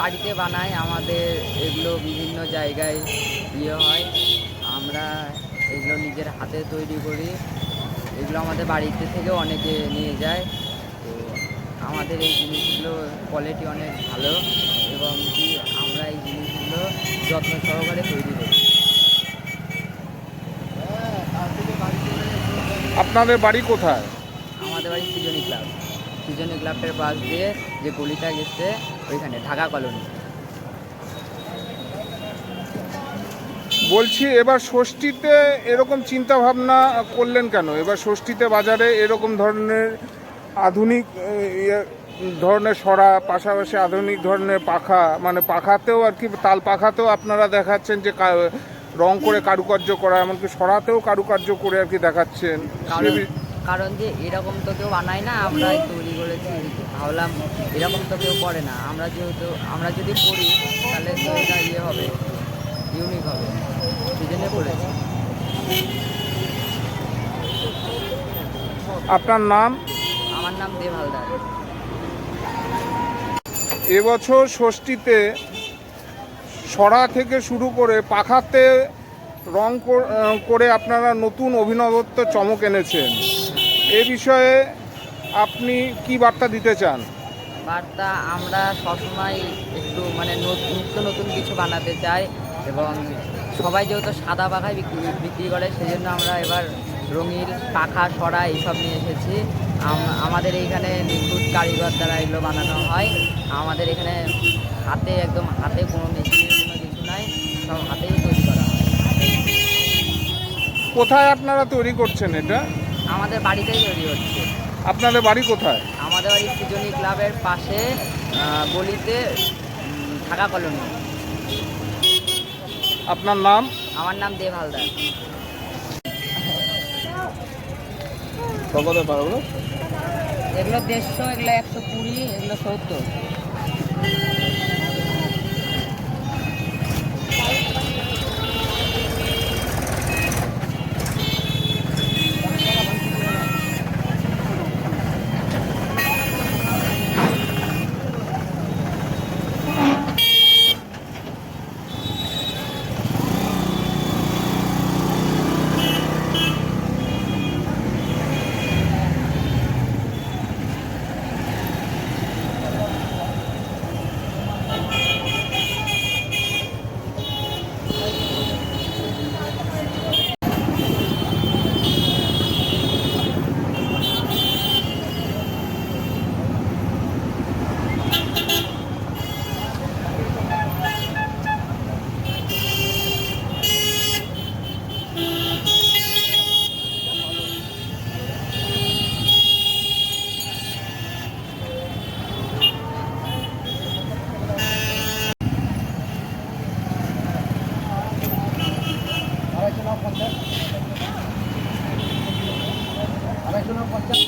বাড়িতে বানাই আমাদের এগুলো বিভিন্ন জায়গায় ইয়ে হয়। আমরা এগুলো নিজের হাতে তৈরি করি। এগুলো আমাদের বাড়িতে থেকেও অনেকে নিয়ে যায়। তো আমাদের এই জিনিসগুলো কোয়ালিটি অনেক ভালো এবং কি আমরা এই জিনিসগুলো যত্ন সহকারে তৈরি করি। আপনাদের বাড়ি কোথায়? আমাদের বাড়ি সৃজনী ক্লাব। সৃজনী ক্লাবের পাশ দিয়ে যে গলিটা গেছে ওইখানে ঢাকা কলোনি। বলছি এবার ষষ্ঠীতে এরকম চিন্তা ভাবনা করলেন কেন? এবার ষষ্ঠীতে বাজারে এরকম ধরনের আধুনিক ইয়ে, ধরনের সরা পাশাপাশি আধুনিক ধরনের পাখা মানে পাখাতেও আর কি তাল পাখাতেও আপনারা দেখাচ্ছেন যে রং করে কারুকার্য করা এমনকি সরাতেও কারুকার্য করে আর কি দেখাচ্ছেন। কারণ যে এরকম তো কেউ বানায় না আমরাই তৈরি করেছি ভাবলাম এরকম তো কেউ করে না। আমরা যেহেতু আমরা যদি করি তাহলে তো এটা ইয়ে হবে ইউনিক হবে। সেই জন্য করেছি। আপনার নাম? আমার নাম দেব হালদার। এবছর ষষ্ঠীতে সরা থেকে শুরু করে পাখাতে রং করে আপনারা নতুন অভিনবত্ব চমক এনেছেন। এ বিষয়ে আপনি কি বার্তা দিতে চান? বার্তা আমরা সবসময় একটু মানে নত- নিত্য নতুন কিছু বানাতে চাই এবং সবাই যেহেতু সাদা পাখায় বিক্রি বিক্রি করে সেই জন্য আমরা এবার রঙিন পাখা সরা এইসব নিয়ে এসেছি। আমাদের এইখানে নিখুঁত কারিগর দ্বারা এগুলো বানানো হয়। আমাদের এখানে হাতে একদম হাতে কোনো মেশিনের কোনো কিছু নাই সব হাতেই তৈরি করা হয়। কোথায় আপনারা তৈরি করছেন এটা? আমাদের বাড়িতেই তৈরি হচ্ছে। আপনাদের বাড়ি কোথায়? আমাদের বাড়ি সৃজনী ক্লাবের পাশে গলিতে ঢাকা কলোনি। আপনার নাম? আমার নাম দেব হালদার। এগুলো দেড়শো এগুলো একশো কুড়ি এগুলো সত্তর আড়াইশো না পঞ্চাশ